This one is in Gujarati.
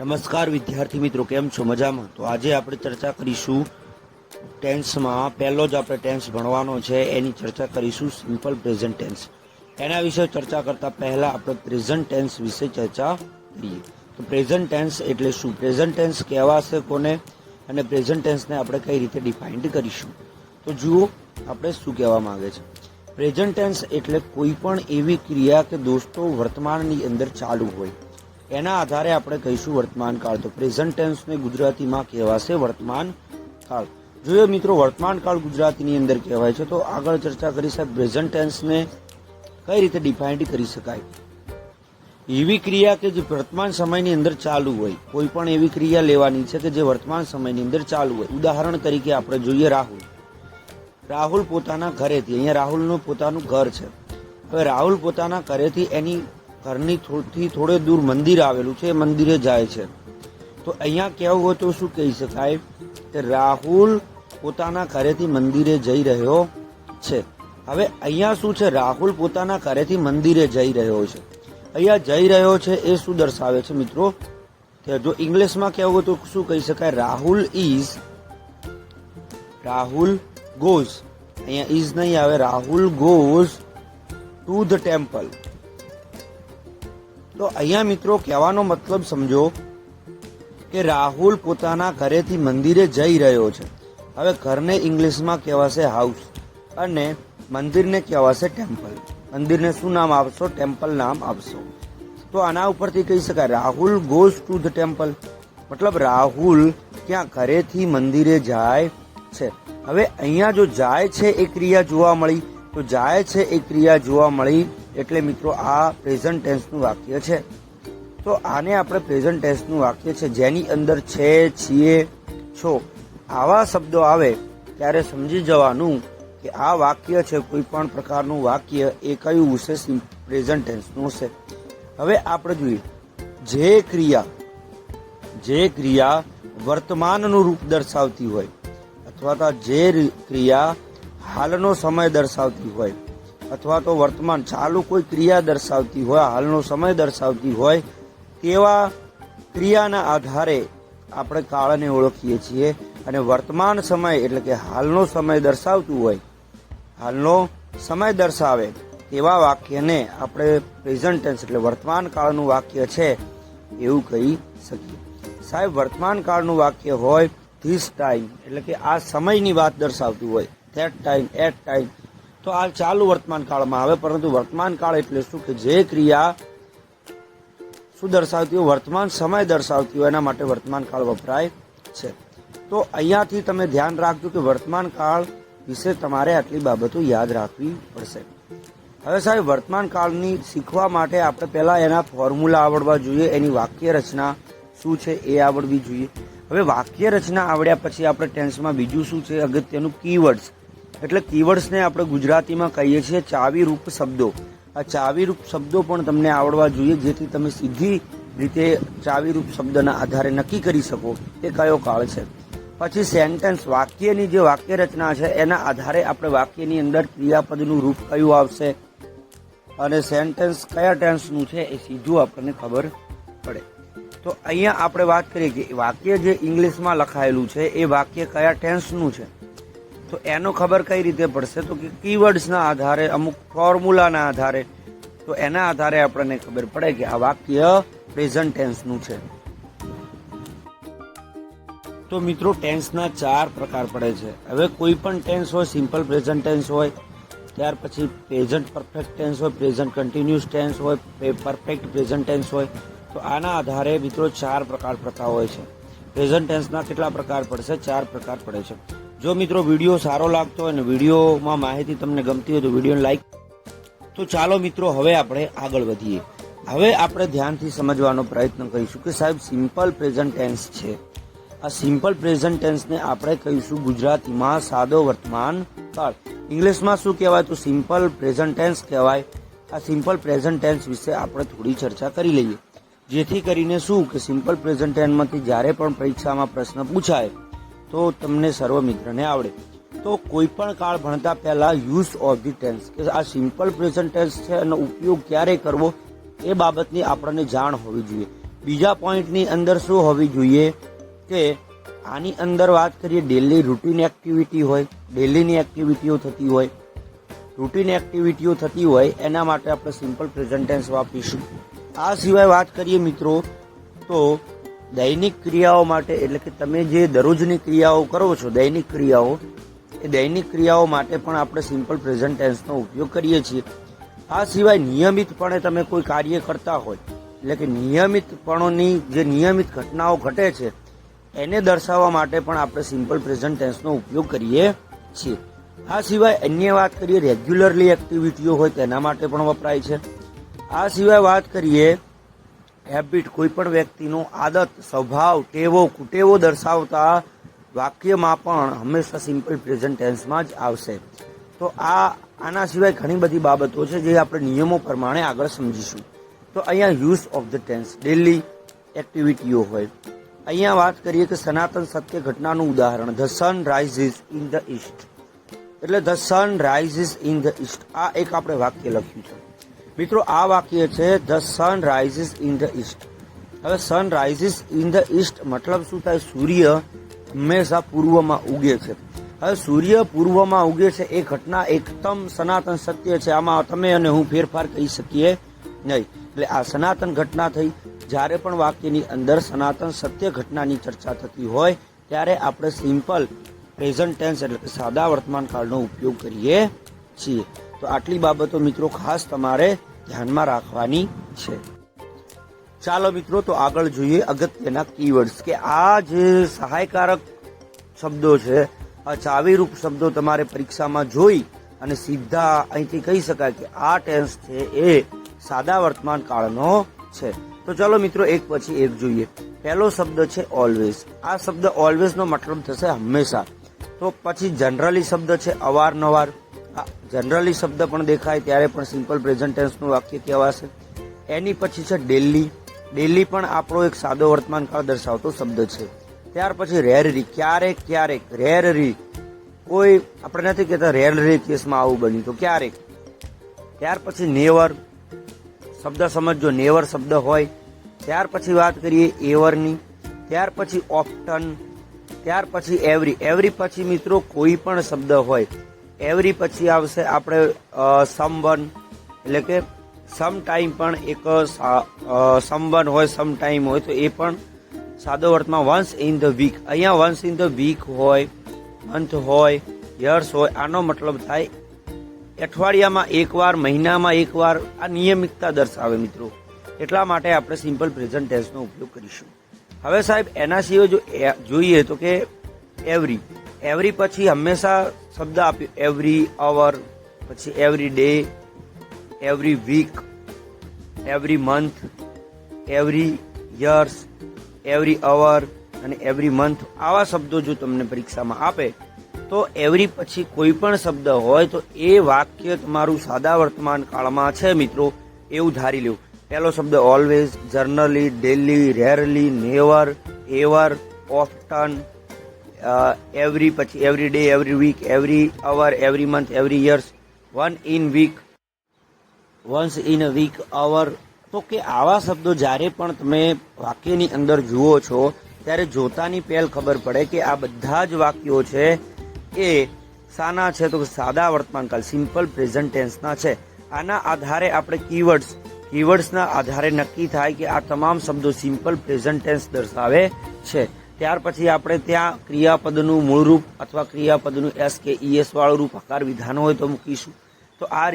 નમસ્કાર વિદ્યાર્થી મિત્રો, કેમ છો? મજામાં? તો આજે આપણે ચર્ચા કરીશું ટેન્સમાં. પહેલો જ આપણે ટેન્સ ભણવાનો છે, એની ચર્ચા કરીશું સિમ્પલ પ્રેઝન્ટ ટેન્સ. એના વિશે ચર્ચા કરતા પહેલા આપણે પ્રેઝન્ટ ટેન્સ વિશે ચર્ચા કરીએ. તો પ્રેઝન્ટ ટેન્સ એટલે શું? પ્રેઝન્ટ ટેન્સ કહેવાશે કોને? અને પ્રેઝન્ટ ટેન્સને આપણે કઈ રીતે ડિફાઇન્ડ કરીશું? તો જુઓ, આપણે શું કહેવા માંગે છે. પ્રેઝન્ટ ટેન્સ એટલે કોઈ પણ એવી ક્રિયા કે દોસ્તો વર્તમાનની અંદર ચાલુ હોય. એના આધારે આપણે કહીશું વર્તમાન કાળ. તો પ્રેઝન્ટ ટેન્સને ગુજરાતીમાં કહેવાશે વર્તમાન કાળ. જોઈએ મિત્રો, વર્તમાન કાળ ગુજરાતીની અંદર કહેવાય છે. તો આગળ ચર્ચા કરી સાહેબ પ્રેઝન્ટ ટેન્સને કઈ રીતે ડિફાઇન્ડ કરી શકાય? એવી ક્રિયા કે જે વર્તમાન સમયની અંદર ચાલુ હોય, કોઈ પણ એવી ક્રિયા લેવાની છે કે જે વર્તમાન સમયની અંદર ચાલુ હોય. ઉદાહરણ તરીકે આપણે જોઈએ રાહુલ. રાહુલ પોતાના ઘરેથી, અહીંયા રાહુલનું પોતાનું ઘર છે. હવે રાહુલ પોતાના ઘરેથી એની ઘરની થી થોડે દૂર મંદિર આવેલું છે મંદિરે જાય છે. તો અહીંયા કહેવું હોય તો શું કહી શકાય કે રાહુલ પોતાના ઘરેથી મંદિરે જઈ રહ્યો છે. હવે અહીંયા શું છે? રાહુલ પોતાના ઘરેથી મંદિરે જઈ રહ્યો છે. અહીંયા જઈ રહ્યો છે એ શું દર્શાવે છે મિત્રો? જો ઇંગ્લિશમાં કહેવું હોય તો શું કહી શકાય? Rahul is Rahul goes. અહીંયા ઇઝ નહીં આવે, Rahul goes to the temple. તો અહીંયા મિત્રો કહેવાનો મતલબ સમજો કે રાહુલ પોતાના ઘરેથી મંદિરે જઈ રહ્યો છે. હવે ઘરને ઇંગ્લિશમાં કહેવાશે હાઉસ અને મંદિરને કહેવાશે ટેમ્પલ મંદિરને શું નામ આપશો? ટેમ્પલ નામ આપશો. તો આના ઉપરથી કહી શકાય, Rahul goes to the temple મતલબ રાહુલ ક્યાં ઘરેથી મંદિરે જાય છે. હવે અહીંયા જો જાય છે એ ક્રિયા જોવા મળી, તો જાય છે એ ક્રિયા જોવા મળી એટલે મિત્રો, આ પ્રેઝન્ટ ટેન્સનું વાક્ય છે. તો આને આપણે પ્રેઝન્ટ ટેન્સનું વાક્ય છે. જેની અંદર છે, છીએ, છો. આવા શબ્દો આવે ત્યારે સમજી જવાનું કે આ વાક્ય છે કોઈ પણ પ્રકારનું વાક્ય. એ કયું હશે? પ્રેઝન્ટ ટેન્સનું હશે. હવે આપણે જોઈએ. જે ક્રિયા જે ક્રિયા વર્તમાનનું રૂપ દર્શાવતી હોય અથવા તો જે ક્રિયા હાલનો સમય દર્શાવતી હોય અથવા તો વર્તમાન ચાલુ કોઈ ક્રિયા દર્શાવતી હોય, હાલનો સમય દર્શાવતી હોય, તેવા ક્રિયાના આધારે આપણે કાળને ઓળખીએ છીએ અને વર્તમાન સમય એટલે કે હાલનો સમય દર્શાવતું હોય, હાલનો સમય દર્શાવે તેવા વાક્યને આપણે પ્રેઝન્ટ ટેન્સ એટલે વર્તમાન કાળનું વાક્ય છે એવું કહી શકીએ. સાહેબ, વર્તમાન કાળનું વાક્ય હોય ધીસ ટાઈમ એટલે કે આ સમયની વાત દર્શાવતું હોય ધેટ ટાઈમ એટ ટાઈમ તો આ ચાલુ વર્તમાન કાળમાં આવે, પરંતુ વર્તમાન કાળ એટલે શું કે જે ક્રિયા શું દર્શાવતી હોય, વર્તમાન સમય દર્શાવતી હોય, એના માટે વર્તમાન કાળ વપરાય છે. તો અહીંયાથી તમે ધ્યાન રાખજો કે વર્તમાન કાળ વિશે તમારે આટલી બાબતો યાદ રાખવી પડશે. હવે સાહેબ, વર્તમાન કાળની શીખવા માટે આપણે પહેલાં એના ફોર્મ્યુલા આવડવા જોઈએ, એની વાક્ય રચના શું છે એ આવડવી જોઈએ. હવે વાક્ય રચના આવડ્યા પછી આપણે ટેન્સમાં બીજું શું છે, અગત્યનું કીવર્ડ્સ એટલે કીવર્ડ્સને આપણે ગુજરાતીમાં કહીએ છીએ ચાવીરૂપ શબ્દો. આ ચાવીરૂપ શબ્દો પણ તમને આવડવા જોઈએ, જેથી તમે સીધી રીતે ચાવીરૂપ શબ્દના આધારે નક્કી કરી શકો એ કયો કાળ છે. પછી સેન્ટેન્સ વાક્યની જે વાક્ય રચના છે, એના આધારે આપણે વાક્યની અંદર ક્રિયાપદનું રૂપ કયું આવશે અને સેન્ટેન્સ કયા ટેન્સનું છે એ સીધું આપણને ખબર પડે. તો અહીંયા આપણે વાત કરીએ કે વાક્ય જે ઇંગ્લિશમાં લખાયેલું છે, એ વાક્ય કયા ટેન્સનું છે? તો એનો ખબર કઈ રીતે પડશે? તો કે કીવર્ડ્સના આધારે, અમુક ફોર્મ્યુલાના આધારે. તો એના આધારે આપણને ખબર પડે કે આ વાક્ય પ્રેઝન્ટ ટેન્સનું છે. તો મિત્રો ટેન્સના ચાર પ્રકાર પડે છે. હવે કોઈ પણ ટેન્સ હોય સિમ્પલ પ્રેઝન્ટ ટેન્સ હોય, ત્યાર પછી પ્રેઝન્ટ પરફેક્ટ ટેન્સ હોય પ્રેઝન્ટ કન્ટિન્યુઅસ ટેન્સ હોય પરફેક્ટ પ્રેઝન્ટ ટેન્સ હોય, તો આના આધારે મિત્રો ચાર પ્રકાર પડતા હોય છે. પ્રેઝન્ટ ટેન્સના કેટલા પ્રકાર પડશે? ચાર પ્રકાર પડે છે. જો મિત્રો વીડિયો સારો લાગતો હોય અને વિડીયોમાં માહિતી તમને ગમતી હોય તો વિડીયોને લાઈક તો ચાલો મિત્રો હવે આપણે આગળ વધીએ. હવે આપણે ધ્યાનથી સમજવાનો પ્રયત્ન કરીશું કે સાહેબ સિમ્પલ પ્રેઝન્ટ ટેન્સ છે. આ સિમ્પલ પ્રેઝન્ટ ટેન્સને આપણે કહીશું ગુજરાતીમાં સાદો વર્તમાન કાળ. ઇંગ્લિશમાં શું કહેવાય તો સિમ્પલ પ્રેઝન્ટ ટેન્સ કહેવાય. આ સિમ્પલ પ્રેઝન્ટ ટેન્સ વિશે આપણે થોડી ચર્ચા કરી લઈએ. જેથી કરીને શું કે સિમ્પલ પ્રેઝન્ટ ટેન્સમાંથી જ્યારે પણ પરીક્ષામાં પ્રશ્ન પૂછાય તો તમને સર્વ મિત્રને આવડે. તો કોઈ પણ કાળ ભણતા પહેલા યુઝ ઓફ ધી ટેન્સ, કે આ સિમ્પલ પ્રેઝન્ટ ટેન્સ છે એનો ઉપયોગ ક્યારે કરવો, એ બાબતની આપણને જાણ હોવી જોઈએ. બીજા પોઈન્ટની અંદર શું હોવી જોઈએ કે, આની અંદર વાત કરીએ ડેલી રૂટીન એક્ટિવિટી હોય, ડેલીની એક્ટિવિટીઓ થતી હોય. રૂટીન એક્ટિવિટીઓ થતી હોય, એના માટે આપણે સિમ્પલ પ્રેઝન્ટ ટેન્સ વાપરીશું. આ સિવાય વાત કરીએ મિત્રો, તો દૈનિક ક્રિયાઓ માટે, એટલે કે તમે જે દરરોજની ક્રિયાઓ કરો છો, દૈનિક ક્રિયાઓ, એ દૈનિક ક્રિયાઓ માટે પણ આપણે સિમ્પલ પ્રેઝન્ટ ટેન્સનો ઉપયોગ કરીએ છીએ. આ સિવાય નિયમિતપણે તમે કોઈ કાર્ય કરતા હોય, એટલે કે નિયમિતપણોની જે નિયમિત ઘટનાઓ ઘટે છે, એને દર્શાવવા માટે પણ આપણે સિમ્પલ પ્રેઝન્ટ ટેન્સનો ઉપયોગ કરીએ છીએ. આ સિવાય અન્ય વાત કરીએ રેગ્યુલરલી એક્ટિવિટીઓ હોય, તેના માટે પણ વપરાય છે. આ સિવાય વાત કરીએ હેબિટ કોઈ પણ વ્યક્તિનો આદત, સ્વભાવ, ટેવો, કુટેવો દર્શાવતા વાક્યમાં પણ હંમેશા સિમ્પલ પ્રેઝન્ટ ટેન્સમાં જ આવશે. તો આ, આના સિવાય ઘણી બધી બાબતો છે જે આપણે નિયમો પ્રમાણે આગળ સમજીશું. તો અહીંયા use of the tense daily એક્ટિવિટીઓ હોય. અહીંયા વાત કરીએ કે સનાતન સત્ય ઘટનાનું ઉદાહરણ the sun rises in the east એટલે the sun rises in the east આ એક આપણે વાક્ય લખ્યું છે. મિત્રો, આ વાક્ય છે the sun rises in the east હવે sun rises in the east મતલબ શું થાય? સૂર્ય હંમેશા પૂર્વમાં ઉગે છે. હવે સૂર્ય પૂર્વમાં ઉગે છે એ ઘટના એકદમ સનાતન સત્ય છે. આમાં તમે અને હું ફેરફાર કહી શકીએ નહીં. એટલે આ સનાતન ઘટના થઈ. જ્યારે પણ વાક્યની અંદર સનાતન સત્ય ઘટનાની ચર્ચા થતી હોય, ત્યારે આપણે સિમ્પલ પ્રેઝન્ટ ટેન્સ એટલે કે સાદા વર્તમાન કાળનો ઉપયોગ કરીએ છીએ. તો આટલી બાબતો મિત્રો ખાસ તમારે ધ્યાનમાં રાખવાની છે. ચાલો મિત્રો, તો આગળ જોઈએ અગત્યના કીવર્ડ્સ કે આ જે સહાયકારક શબ્દો છે, આ ચાવીરૂપ શબ્દો તમારે પરીક્ષામાં જોઈ અને સીધા અહીંથી કહી શકાય કે આ ટેન્સ છે એ સાદા વર્તમાન કાળનો છે. તો ચાલો મિત્રો, એક પછી એક જોઈએ. પહેલો શબ્દ છે ઓલવેઝ આ શબ્દ ઓલવેઝ નો મતલબ થશે હંમેશા. તો પછી જનરલી શબ્દ છે અવારનવાર. જનરલી શબ્દ પણ દેખાય, ત્યારે પણ સિમ્પલ પ્રેઝન્ટ ટેન્સનું વાક્ય કહેવાશે એની પછી છે ડેલી. ડેલી પણ આપણો એક સાદો વર્તમાન કાળ દર્શાવતો શબ્દ છે. ત્યાર પછી રેરરી, ક્યારેક ક્યારેક, રેરરી. કોઈ આપણે નથી કહેતા રેરરી કેસમાં આવું બન્યું તો ક્યારેક. ત્યાર પછી નેવર. શબ્દ સમજો નેવર શબ્દ હોય. ત્યાર પછી વાત કરીએ એવરની. ત્યાર પછી ઓપ્ટન. ત્યાર પછી એવરી. એવરી પછી મિત્રો કોઈ પણ શબ્દ હોય. એવરી પછી આવશે આપણે સમ વન એટલે કે સમ ટાઈમ પણ એક સમવન હોય સમ ટાઈમ હોય, તો એ પણ સાદો અર્થમાં વન્સ ઇન ધ વીક અહીંયા વન્સ ઇન ધ વીક હોય મંથ હોય યર્સ હોય, આનો મતલબ થાય અઠવાડિયામાં એકવાર મહિનામાં એકવાર આ નિયમિતતા દર્શાવે મિત્રો. એટલા માટે આપણે સિમ્પલ પ્રેઝન્ટ ટેન્સનો ઉપયોગ કરીશું. હવે સાહેબ, એના સિવાય જો જોઈએ તો કે એવરી એવરી પછી હંમેશા શબ્દ આપ્યો એવરી અવર પછી every day every week every month every years every hour અને એવરી મંથ આવા શબ્દો જો તમને પરીક્ષામાં આપે, તો એવરી પછી કોઈ પણ શબ્દ હોય તો એ વાક્ય તમારું સાદા વર્તમાન કાળમાં છે મિત્રો, એવું ધારી લેવું પહેલો શબ્દ always generally daily rarely never ever often every પછી every day every week every hour every month every years one in week once in a week hour તો કે આવા શબ્દો જ્યારે પણ તમે વાક્યની અંદર જુઓ છો, ત્યારે જોતાની પહેલ ખબર પડે કે આ બધા જ વાક્યો છે એ શાના છે તો સાદા વર્તમાનકાલ સિમ્પલ પ્રેઝન્ટ ટેન્સના છે. આના આધારે આપણે કીવર્ડ્સ કીવર્ડ્સના આધારે નક્કી થાય કે આ તમામ શબ્દો સિમ્પલ પ્રેઝન્ટ ટેન્સ દર્શાવે છે. ત્યાર પછી આપણે ત્યાં ક્રિયાપદનું મૂળરૂપ અથવા ક્રિયાપદનું એસ કે ઈએસ વાળું રૂપ આકાર વિધાન હોય તો મૂકીશું. તો આ